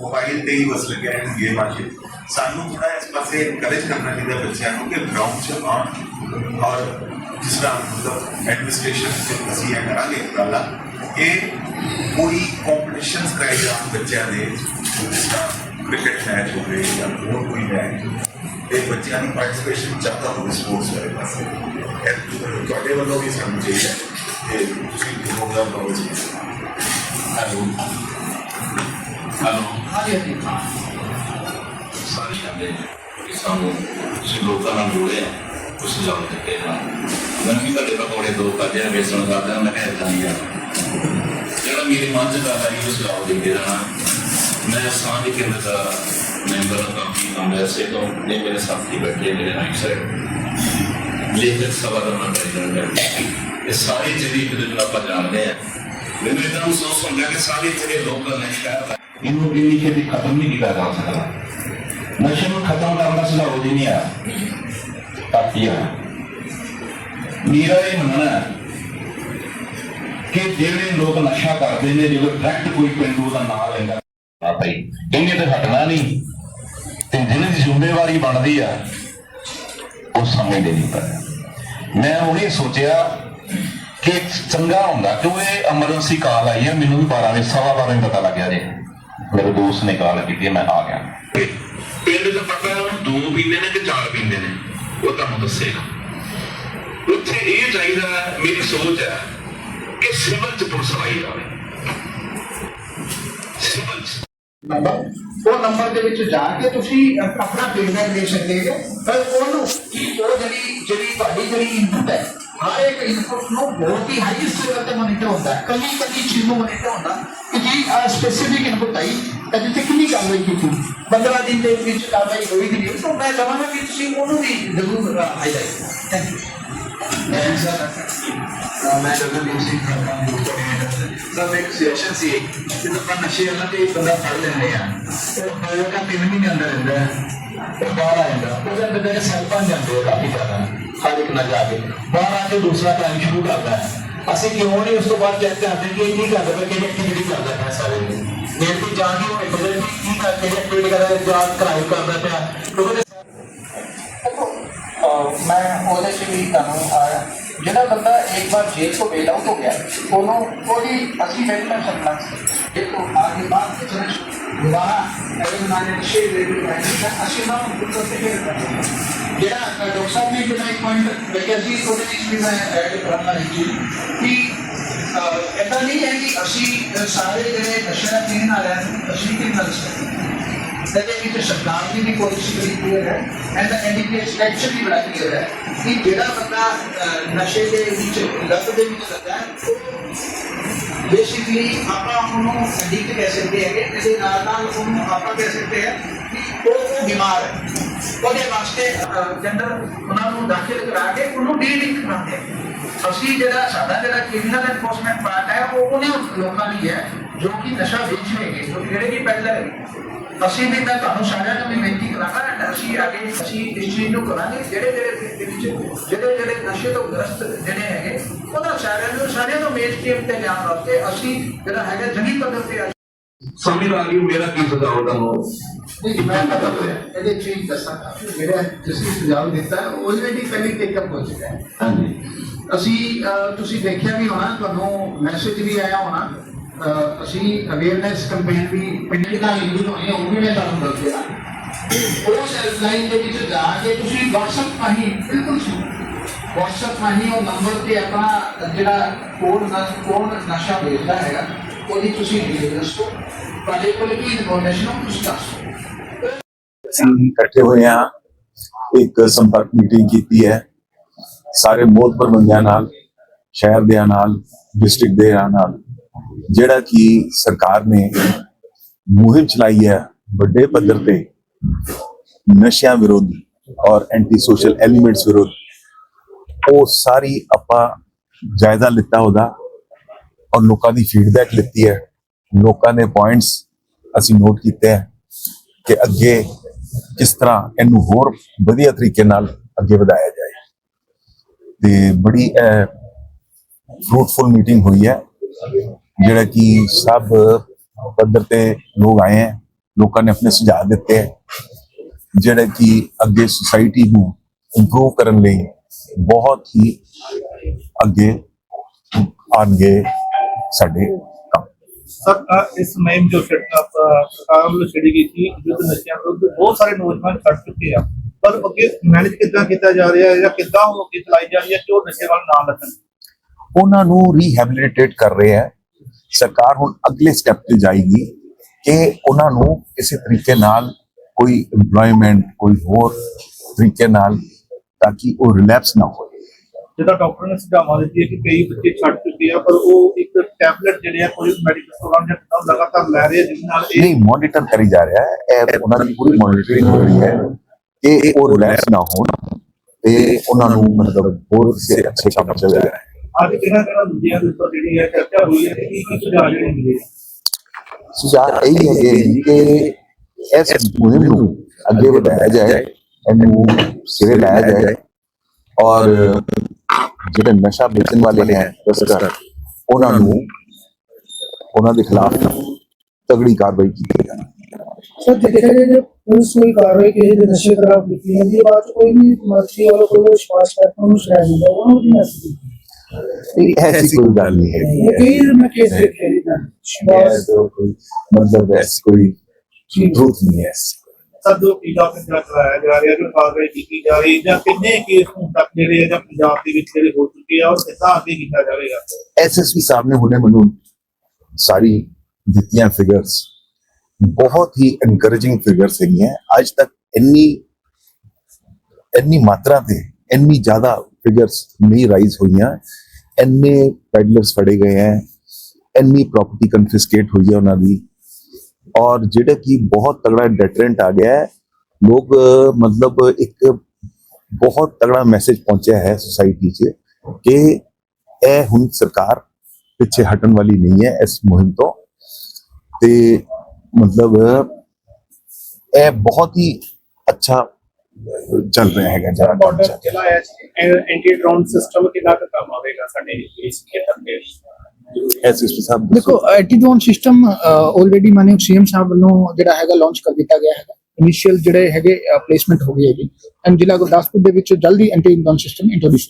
Mobile ਤੇ ਹੀ ਬਸ ਲੱਗੇ ਰਹਿਣ ਗੇਮਾਂ 'ਚ ਸਾਨੂੰ ਥੋੜਾ ਇਸ ਪਾਸੇ ਇਨਕਰੇਜ ਕਰਨਾ ਚਾਹੀਦਾ ਬੱਚਿਆਂ ਨੂੰ ਕਿ ਗਰਾਊਂਡ 'ਚ ਆਉਣ ਔਰ ਜਿਸ ਤਰ੍ਹਾਂ ਮਤਲਬ ਐਡਮਿਨਿਸਟ੍ਰੇਸ਼ਨ ਚ ਅਸੀਂ ਇਹ ਕਰਾਂਗੇ ਉਪਰਾਲਾ ਕਿ ਕੋਈ ਕੰਪੀਟੀਸ਼ਨਸ ਕਰਾਏ ਜਾਣ ਬੱਚਿਆਂ ਦੇ ਜਿਸ ਤਰ੍ਹਾਂ ਕ੍ਰਿਕਟ ਮੈਚ ਹੋਵੇ ਜਾਂ ਹੋਰ ਕੋਈ ਮੈਚ ਤੇ ਬੱਚਿਆਂ ਦੀ ਪਾਰਟਿਸਿਪੇਸ਼ਨ ਜ਼ਿਆਦਾ ਹੋਵੇ ਸਪੋਰਟਸ ਵਾਲੇ ਪਾਸੇ ਇਹ ਤੁਹਾਡੇ ਵੱਲੋਂ ਵੀ ਸਾਨੂੰ ਚਾਹੀਦਾ ਹੈ ਕਿ ਤੁਸੀਂ ਪ੍ਰੋਗਰਾਮ ਕਰੋ ਜੀ ਹੈਲੋ ਹੈਲੋ ਹਾਂਜੀ ਹਾਂਜੀ ਸਾਰੇ ਕਹਿੰਦੇ ਕਿ ਸਾਨੂੰ ਤੁਸੀਂ ਲੋਕਾਂ ਨਾਲ ਜੋੜਿਆ ਕੁਝ ਸੁਝਾਅ ਦਿੱਤੇ ਨਾ ਮੈਨੂੰ ਵੀ ਤੁਹਾਡੇ ਪਕੌੜੇ ਦੋ ਕਾਜੇ ਨਾਲ ਵੇਸਣ ਖਾਦੇ ਮੈਂ ਕਿਹਾ ਇਦਾਂ ਹੀ ਆ ਜਿਹੜਾ ਮੇਰੇ ਮਨ ਚ ਗੱਲ ਆਈ ਉਹ ਸੁਝਾਅ ਦੇ ਕੇ ਜਾਣਾ ਮੈਂ ਸਾਂਝ ਕੇਂਦਰ ਦਾ ਮੈਂਬਰ ਹਾਂ ਕਾਫੀ ਲੰਬੇ ਸੇ ਤੋਂ ਇਹ ਮੇਰੇ ਸਾਥੀ ਬੈਠੇ ਮੇਰੇ ਨਾਲ ਸਰ ਲੇਖਕ ਸਭਾ ਦਾ ਨਾਮ ਪ੍ਰੈਜ਼ੀਡੈਂਟ ਹੈ ਇਹ ਸਾਰੇ ਜਿਹੜੇ ਇੱਕ ਦੂਜੇ ਨੂੰ ਆਪਾਂ ਜਾਣਦੇ ਆ ਮੈਨੂੰ ਇਦਾਂ ਮਹਿਸੂਸ ਹੁੰਦਾ ਕਿ ਸਾਰੇ ਜਿਹੜੇ ਲੋਕ ਨੇ ਸ਼ਹਿਰ ਦਾ ਇਹਨੂੰ ਇੰਨੀ ਛੇਤੀ ਖਤਮ ਨਹੀਂ ਕੀਤਾ ਜਾ ਸਕਦਾ। ਨਸ਼ੇ ਨੂੰ ਖਤਮ ਕਰਨ ਦਾ ਸੁਝਾਅ ਉਹਦੀ ਨਹੀਂ ਆ। ਤਾਕੀਆ ਮੇਰਾ ਇਹ ਮੰਨਣਾ ਕਿ ਜਿਹੜੇ ਲੋਕ ਨਸ਼ਾ ਕਰਦੇ ਨੇ ਜਿਵੇਂ ਡਾਇਰੈਕਟ ਕੋਈ ਪਿੰਡੂ ਦਾ ਨਾਂ ਲੈਂਦਾ ਆ ਭਾਈ, ਇਹਨੇ ਤੇ ਹਟਣਾ ਨਹੀਂ। ਤੇ ਜਿਹਨਾਂ ਦੀ ਜ਼ਿੰਮੇਵਾਰੀ ਬਣਦੀ ਆ, ਉਹ ਸਮੇਂ ਦੇ ਨਹੀਂ ਪਰ ਮੈਂ ਉਹ ਇਹ ਸੋਚਿਆ ਕਿ ਚੰਗਾ ਹੁੰਦਾ ਕਿ ਇਹ ਐਮਰਜੈਂਸੀ ਕਾਲ ਆਈ ਹੈ ਮੈਨੂੰ ਵੀ 12 ਵਜੇ, ਸਵਾ 12 ਵਜੇ ਪਤਾ ਲੱਗਿਆ ਜੇ। ਮੇਰੇ ਦੋਸਤ ਨੇ ਕਾਲ ਕੀਤੀ ਮੈਂ ਆ ਗਿਆ ਪਿੰਡ ਦਾ ਪਤਾ ਉਹ ਦੋ ਪੀਂਦੇ ਨੇ ਕਿ ਚਾਰ ਪੀਂਦੇ ਨੇ ਉਹ ਤੁਹਾਨੂੰ ਦੱਸੇਗਾ ਉੱਥੇ ਇਹ ਚਾਹੀਦਾ ਹੈ, ਮੇਰੀ ਸੋਚ ਹੈ ਕਿ ਸਿਵਲ ਚ ਪੁਲਿਸ ਆਈ ਜਾਵੇ ਸਿਵਲ ਚ ਨੰਬਰ ਉਹ ਨੰਬਰ ਦੇ ਵਿੱਚ ਜਾ ਕੇ ਤੁਸੀਂ ਅਪ- ਆਪਣਾ ਫੀਡਬੈਕ ਦੇ ਸਕਦੇ ਹੋ ਪਰ ਉਹਨੂੰ ਉਹ ਜਿਹੜੀ ਜਿਹੜੀ ਤੁਹਾਡੀ ਜਿਹੜੀ ਇਨਪੁਟ ਹੈ ਹਰ ਇੱਕ ਇਨਪੁਟ ਨੂੰ ਬਹੁਤ ਹੀ ਹਾਈਐਸਟ ਲੈਵਲ ਤੇ ਮੋਨੀਟਰ ਹੁੰਦਾ ਹੈ ਕਦੀ ਕਦੀ ਚੀਜ਼ ਨੂੰ ਮੋਨੀਟਰ ਹੁੰਦਾ ਕਿ ਸਪੈਸੀਫਿਕ ਇਨਪੁਟ ਆਈ ਤਾਂ ਜਿੱਥੇ ਕਿੰਨੀ ਕਾਰਵਾਈ ਕੀਤੀ 15 ਦਿਨ ਦੇ ਵਿੱਚ ਕਾਰਵਾਈ ਹੋਈ ਕਿ ਨਹੀਂ। ਤਾਂ ਮੈਂ ਚਾਹਾਂਗਾ ਕਿ ਤੁਸੀਂ ਉਹਨੂੰ ਵੀ ਜ਼ਰੂਰ ਹਾਈਲਾਈਟ ਥੈਂਕ ਯੂ ਮੈਂ ਜਗਦੀਪ ਸਿੰਘ ਖੜਕਾ ਨੂੰ ਕੋਆਰਡੀਨੇਟਰ ਸਭ ਇੱਕ ਸੈਸ਼ਨ ਸੀ। ਜਦੋਂ ਆਪਾਂ ਨਸ਼ੇ ਵਾਲਾ ਤੇ ਬੰਦਾ ਫੜ ਲੈਂਦੇ ਆ, ਉਹ ਦੋ ਜਾਂ ਤਿੰਨ ਮਹੀਨੇ ਅੰਦਰ ਰਹਿੰਦਾ ਹੈ। ਉਹ ਬਾਹਰ ਆ ਜਾਂਦਾ। ਉਹਦੇ ਅੰਦਰ ਜਿਹੜੇ ਜਾਂਦੇ ਆ ਕਾਫੀ ਜ਼ਿਆਦਾ। ਹਰ ਇੱਕ ਨਾਲ ਜਾ ਕੇ। ਬਾਹਰ ਆ ਕੇ ਦੂਸਰਾ ਟਾਈਮ ਸ਼ੁਰੂ ਕਰਦਾ ਹੈ। ਅਸੀਂ ਕਿਉਂ ਨਹੀਂ ਉਸ ਤੋਂ ਬਾਅਦ ਚੈੱਕ ਕਰਦੇ ਕਿ ਇਹ ਕੀ ਕਰਦਾ ਹੈ ਕਿਹੜੀ ਐਕਟੀਵਿਟੀ ਕਰਦਾ ਹੈ ਸਾਰੇ ਨੇ ਮੇਰੇ ਤੇ ਜਾ ਕੇ ਉਹ ਐਕਟੀਵਿਟੀ ਕੀ ਕਰ ਕਿਹੜੀ ਐਕਟੀਵਿਟੀ ਕਰਦਾ ਜਾਂ ਕਰਾਈ ਕਰਦਾ ਪਿਆ। ਕਿਉਂਕਿ मैं ओले से भी कानून आया ਜਿਹੜਾ ਬੰਦਾ ਇੱਕ ਵਾਰ ਜੇਲ੍ਹ ਤੋਂ ਬੇਲ ਆਊਟ ਹੋ ਗਿਆ, ਉਹਨੂੰ ਕੋਈ ਅਸੀਂ ਬੈਠ ਨਹੀਂ ਸਕਦਾ ਜੇ ਤੋਂ ਆਗੇ ਬਾਅਦ ਵਿੱਚ ਦੁਬਾਰਾ ਐਵੇਂ ਮਾਨੇ ਸ਼ੇਰ ਦੇ ਵੀ ਅਸੀਂ ਨਾ ਬੁੱਤ ਤੇ ਜਿਹੜਾ ਡਾਕਟਰ ਸਾਹਿਬ ਨੇ ਪੁਆਇੰਟ ਰੱਖਿਆ ਸੀ ਉਹਦੇ ਵਿੱਚ ਵੀ ਮੈਂ ਐਡ ਕਰਨਾ ਹੈ ਜੀ ਕਿ ਅਹ, ਏਦਾਂ ਨਹੀਂ ਹੈ ਕਿ ਅਸੀਂ ਅਹ, ਸਾਰੇ ਜਿਹੜੇ ਨਸ਼ੇ ਦਾ ਪੀਣ ਵਾਲੇ ਹਨ ਅਸੀਂ ਕਿੰਨਾ ਨਾਲ ਸਕਦੇ ਇਹਦੇ ਵਿੱਚ ਸਰਕਾਰ ਦੀ ਵੀ ਪਾਲਿਸੀ ਬੜੀ ਕਲੀਅਰ ਹੈ ਐਂਡ ਐਨਡੀਪੀਐਸ ਲੈਕਚਰ ਵੀ ਬੜਾ ਕਲੀਅਰ ਹੈ ਕਿ ਜਿਹੜਾ ਬੰਦਾ ਅਹ, ਨਸ਼ੇ ਦੇ ਵਿੱਚ ਲੱਤ ਦੇ ਵਿੱਚ ਲੱਗਾ ਹੈ ਬੇਸਿਕਲੀ ਆਪਾਂ ਉਹਨੂੰ ਐਡਿਕਟ ਕਹਿ ਸਕਦੇ ਉਹਦੇ ਵਾਸਤੇ ਜਨਰਲ ਉਹਨਾਂ ਨੂੰ ਦਾਖਲ ਕਰਾ ਕੇ ਉਹਨੂੰ ਡੀਲਿੰਕ ਕਰਾਉਂਦੇ ਆ। ਅਸੀਂ ਜਿਹੜਾ, ਸਾਡਾ ਜਿਹੜਾ ਕ੍ਰਿਮੀਨਲ ਐਨਫੋਰਸਮੈਂਟ ਪਾਰਟ ਹੈ, ਉਹ ਉਹਨੇ ਲੋਕਾਂ ਲਈ ਹੈ, ਜੋ ਕਿ ਨਸ਼ਾ ਵੇਚ ਰਹੇ ਨੇ ਜਿਹੜੇ ਕਿ ਪਹਿਲਾਂ ਅਸੀਂ ਵੀ ਮੈਂ ਤੁਹਾਨੂੰ ਸਾਰਿਆਂ ਨੂੰ ਵੀ ਬੇਨਤੀ ਕਰਾਂਗਾ ਅਸੀਂ ਅੱਗੇ, ਅਸੀਂ ਇਸ ਚੀਜ਼ ਨੂੰ ਕਰਾਂਗੇ, ਜਿਹੜੇ ਜਿਹੜੇ ਦੇ ਵਿੱਚ, ਜਿਹੜੇ ਜਿਹੜੇ ਨਸ਼ੇ ਤੋਂ ਗ੍ਰਸਤ ਜਿਹੜੇ ਹੈਗੇ ਉਹਨਾਂ ਸਾਰਿਆਂ ਨੂੰ ਸਾਰਿਆਂ ਨੂੰ ਮੇਨ ਸਟ੍ਰੀਮ ਤੇ ਲਿਆਉਣ ਵਾਸਤੇ ਅਸੀਂ ਜਿਹੜਾ ਹੈਗਾ ਜਗੀ ਪੱਧਰ ਤੇ ਸਮਝ ਆ ਗਈ ਮੇਰਾ ਕੀ ਸੁਝਾਅ ਤੁਹਾਨੂੰ? ਨਹੀਂ ਮੈਂ ਪਤਾ ਇਹਦੇ ਚੀਜ਼ ਦੱਸਾਂ। ਜਿਹੜਾ ਤੁਸੀਂ ਸੁਝਾਅ ਦਿੱਤਾ ਆਲਰੇਡੀ ਪਹਿਲੇ ਟੇਕਅਪ ਹੋ ਚੁੱਕਾ ਹੈ। ਹਾਂਜੀ। ਅਸੀਂ ਤੁਸੀਂ ਦੇਖਿਆ ਵੀ ਹੋਣਾ ਤੁਹਾਨੂੰ ਮੈਸੇਜ ਵੀ ਆਇਆ ਹੋਣਾ ਅਸੀਂ ਅਵੇਅਰਨੈਸ ਕੈਂਪੇਨ ਵੀ ਪਿੰਡ ਦਾ ਇੰਜਨ ਹੋਏ ਉਹ ਵੀ ਮੈਂ ਤੁਹਾਨੂੰ ਦੱਸਿਆ ਉਸ ਹੈਲਪਲਾਈਨ ਦੇ ਵਿੱਚ ਜਾ ਕੇ ਤੁਸੀਂ WhatsApp ਰਾਹੀਂ ਬਿਲਕੁਲ WhatsApp ਰਾਹੀਂ ਉਹ ਨੰਬਰ ਤੇ ਆਪਣਾ ਜਿਹੜਾ ਕੋਡ ਨਸ਼ਾ ਵੇਚਦਾ ਹੈਗਾ ਉਹਦੀ ਤੁਸੀਂ ਡਿਟੇਲ ਦੱਸੋ। ਤੁਹਾਡੇ ਕੋਲ ਕੀ ਇਨਫੋਰਮੇਸ਼ਨ ਹੋ ਤੁਸੀਂ ਦੱਸੋ ਅਸੀਂ ਇਕੱਠੇ ਹੋਏ ਹਾਂ, ਇੱਕ ਸੰਪਰਕ ਮੀਟਿੰਗ ਕੀਤੀ ਹੈ। ਸਾਰੇ ਮੋਹਤਬਰ ਬੰਦਿਆਂ ਨਾਲ, ਸ਼ਹਿਰ ਦੇ ਨਾਲ ਡਿਸਟ੍ਰਿਕਟ ਦੇ ਨਾਲ, ਜਿਹੜਾ ਕਿ ਸਰਕਾਰ ਨੇ ਮੁਹਿੰਮ ਚਲਾਈ ਹੈ ਵੱਡੇ ਪੱਧਰ ਤੇ ਨਸ਼ਿਆਂ ਵਿਰੁੱਧ ਔਰ ਐਂਟੀ ਸੋਸ਼ਲ ਐਲੀਮੈਂਟਸ ਵਿਰੁੱਧ, ਉਹ ਸਾਰੀ ਆਪਾਂ ਜਾਇਜ਼ਾ ਲਿੱਤਾ ਉਹਦਾ ਔਰ ਲੋਕਾਂ ਦੀ ਫੀਡਬੈਕ ਲਿੱਤੀ ਹੈ। ਲੋਕਾਂ ਦੇ ਪੁਆਇੰਟਸ ਅਸੀਂ ਨੋਟ ਕੀਤੇ ਹੈ ਕਿ ਅੱਗੇ ਕਿਸ ਤਰ੍ਹਾਂ ਇਹਨੂੰ ਹੋਰ ਵਧੀਆ ਤਰੀਕੇ ਨਾਲ ਅੱਗੇ ਵਧਾਇਆ ਜਾਏ। ਤੇ ਬੜੀ ਫਰੂਟਫੁਲ ਮੀਟਿੰਗ ਹੋਈ ਹੈ, ਜਿਹੜਾ ਕਿ ਸਭ ਪੱਧਰ ਤੇ ਲੋਕ ਆਏ ਹੈ, ਲੋਕਾਂ ਨੇ ਆਪਣੇ ਸੁਝਾਅ ਦਿੱਤੇ ਹੈ, ਜਿਹੜਾ ਕਿ ਅੱਗੇ ਸੁਸਾਇਟੀ ਨੂੰ ਇੰਪਰੂਵ ਕਰਨ ਲਈ ਬਹੁਤ ਹੀ ਅੱਗੇ ਆਣਗੇ ਸਾਡੇ ਕੰਮ ਸਰ ਅ, ਇਸ ਮੁਹਿੰਮ ਸਰਕਾਰ ਵੱਲੋਂ ਛੇੜੀ ਗਈ ਸੀ ਯੁੱਧ ਨਸ਼ਿਆਂ ਵਿਰੁੱਧ ਬਹੁਤ ਸਾਰੇ ਨੌਜਵਾਨ ਛੱਡ ਚੁੱਕੇ ਆ। ਪਰ ਅੱਗੇ ਮੈਨੇਜ ਕਿੱਦਾਂ ਕੀਤਾ ਜਾ ਰਿਹਾ ਜਾਂ ਕਿੱਦਾਂ ਉਹ ਅੱਗੇ ਚਲਾਈ ਜਾ ਰਹੀ ਹੈ ਕਿ ਉਹ ਨਸ਼ੇ ਵੱਲ ਨਾ ਲੱਗਣ ਉਹਨਾਂ ਨੂੰ ਰੀਹੈਬਿਲਿਟੇਟ ਕਰ ਰਹੇ ਹੈ। ਸਰਕਾਰ ਹੁਣ ਅਗਲੇ ਸਟੈਪ ਤੇ ਜਾਏਗੀ ਕਿ ਉਹਨਾਂ ਨੂੰ ਕਿਸੇ ਤਰੀਕੇ ਨਾਲ ਕੋਈ EMPLOYMENT ਕੋਈ ਹੋਰ ਤਰੀਕੇ ਨਾਲ ਤਾਂ ਕਿ ਉਹ ਰਿਲੈਪਸ ਨਾ ਹੋਵੇ ਜਿੱਦਾਂ ਡਾਕਟਰ ਨੇ ਸੁਝਾਵਾਂ ਦਿੱਤੀ ਕਿ ਕਈ ਬੱਚੇ ਛੱਡ ਚੁੱਕੇ ਆ ਪਰ ਉਹ ਇੱਕ ਟੈਬਲੇਟ ਜਿਹੜੇ ਆ ਕੋਈ ਮੈਡੀਕਲ ਸਟੋਰਾਂ ਜਾਂ ਕਿਤਾਬ ਲਗਾਤਾਰ ਲੈ ਰਹੇ ਜਿਸ ਨਾਲ ਇਹ ਨਹੀਂ ਮੋਨੀਟਰ ਕਰੀ ਜਾ ਰਿਹਾ ਹੈ। ਇਹ ਉਹਨਾਂ ਦੀ ਪੂਰੀ ਮੋਨੀਟਰਿੰਗ ਹੋ ਰਹੀ ਹੈ ਕਿ ਉਹ ਰਿਲੈਕਸ ਨਾ ਹੋਣ ਤੇ ਉਹਨਾਂ ਨੂੰ ਮਤਲਬ ਹੋਰ ਸੇ ਅੱਛੇ ਕੰਮ ਚੱਲ ਰਿਹਾ ਹੈ ਅੱਜ ਕਿਹਨਾਂ ਕਿਹਨਾਂ ਦੂਜਿਆਂ ਦੇ ਉੱਪਰ ਜਿਹੜੀ ਹੈ ਚਰਚਾ ਹੋਈ ਹੈ ਕਿ ਕੀ ਕੀ ਸੁਝਾਅ ਜਿਹੜੇ ਮਿਲੇ? ਸੁਝਾਅ ਇਹ ਹੈ ਕਿ ਇਸ ਮੁਹਿੰਮ ਨੂੰ ਅੱਗੇ ਵਧਾਇਆ ਜਾਏ ਇਹਨੂੰ ਸਿਰੇ ਲਾਇਆ ਜਾਏ ਔਰ ਜਿਹੜੇ ਨਸ਼ਾ ਵੇਚਣ ਵਾਲੇ ਹੈ ਤਸਕਰ ਉਹਨਾਂ ਨੂੰ ਉਹਨਾਂ ਦੇ ਖਿਲਾਫ ਤਗੜੀ ਕਾਰਵਾਈ ਕੀਤੀ ਜਾਏ सर देखा जाए जब पुलिस कोई कार्रवाई की है नशे खिलाफ निकली है ये बात कोई भी मंत्री और कोई विश्वास करता हूँ शायद नहीं है उन्होंने भी नहीं ਇਹ ਐਸੀ ਕੋਈ ਗੱਲ ਨਹੀਂ ਹੈ ये कई मैं केस देखे हैं ਸਭ ਨੂੰ ਟੀਕਾ ਪੰਜਾ ਕਰਾਇਆ ਜਾ ਰਿਹਾ ਜੋ ਕਾਰਵਾਈ ਕੀਤੀ ਜਾ ਰਹੀ ਜਾਂ ਕਿੰਨੇ ਕੇਸ ਹੁਣ ਤੱਕ ਜਿਹੜੇ ਜਾਂ ਪੰਜਾਬ ਦੇ ਵਿੱਚ ਜਿਹੜੇ ਹੋ ਚੁੱਕੇ ਆ ਉਹ ਕਿੱਦਾਂ ਅੱਗੇ ਕੀਤਾ ਜਾਵੇਗਾ ਐਸਐਸਪੀ ਸਾਹਿਬ ਨੇ ਹੁਣੇ ਮੈਨੂੰ ਸਾਰੀ ਦਿੱਤੀਆਂ ਫਿਗਰਸ ਬਹੁਤ ਹੀ ਐਨਕਰੇਜਿੰਗ ਫਿਗਰਸ ਹੈਗੀਆਂ ਅੱਜ ਤੱਕ ਇੰਨੀ ਇੰਨੀ ਮਾਤਰਾ ਤੇ ਇੰਨੀ ਜ਼ਿਆਦਾ ਫਿਗਰਸ ਨਹੀਂ ਰਾਈਜ਼ ਹੋਈਆਂ ਇੰਨੇ ਪੈਡਲਰਸ ਫੜੇ ਗਏ ਹਨ ਇੰਨੀ ਪ੍ਰਾਪਰਟੀ ਕਨਫਿਸਕੇਟ ਹੋਈ ਹੈ ਉਹਨਾਂ ਦੀ ਔਰ ਜਿਹੜਾ ਕਿ ਬਹੁਤ ਤਗੜਾ ਡੈਟਰੈਂਟ ਆ ਗਿਆ ਹੈ, ਲੋਕ, ਮਤਲਬ ਇੱਕ ਬਹੁਤ ਤਗੜਾ ਮੈਸੇਜ ਪਹੁੰਚਿਆ ਹੈ ਸੁਸਾਇਟੀ 'ਚ ਕਿ ਇਹ ਹੁਣ ਸਰਕਾਰ ਪਿੱਛੇ ਹਟਣ ਵਾਲੀ ਨਹੀਂ ਹੈ ਇਸ ਮੁਹਿੰਮ ਤੋਂ। ਤੇ ਮਤਲਬ ਇਹ ਬਹੁਤ ਹੀ ਅੱਛਾ ਚੱਲ ਰਿਹਾ ਹੈਗਾ ਜਰਾ ਕੰਮ ਚੱਲ ਐਂਟੀ ਡਰੋਨ ਸਿਸਟਮ ਕਿੰਨਾ ਕੰਮ ਆਵੇਗਾ ਸਾਡੇ ਇਸ ਖੇਤਰ ਦੇ ਐਸਐਸਪੀ ਸਾਹਿਬ। ਦੇਖੋ ਸਿਸਟਮ ਆਲਰੇਡੀ ਮਾਨਯੋਗ ਸੀਐਮ ਸਾਹਿਬ ਵੱਲੋਂ ਜਿਹੜਾ ਹੈਗਾ ਲਾਂਚ ਕਰ ਦਿੱਤਾ ਗਿਆ ਹੈਗਾ। ਇਨੀਸ਼ੀਅਲ ਜਿਹੜੇ ਹੈਗੇ ਪਲੇਸਮੈਂਟ ਹੋ ਗਈ ਹੈਗੀ। ਐਂਡ ਜ਼ਿਲ੍ਹਾ ਗੁਰਦਾਸਪੁਰ ਦੇ ਵਿੱਚ ਜਲਦੀ ਐਂਟੀ ਡਰੋਨ ਸਿਸਟਮ ਇੰਟਰੋਡਿਊਸ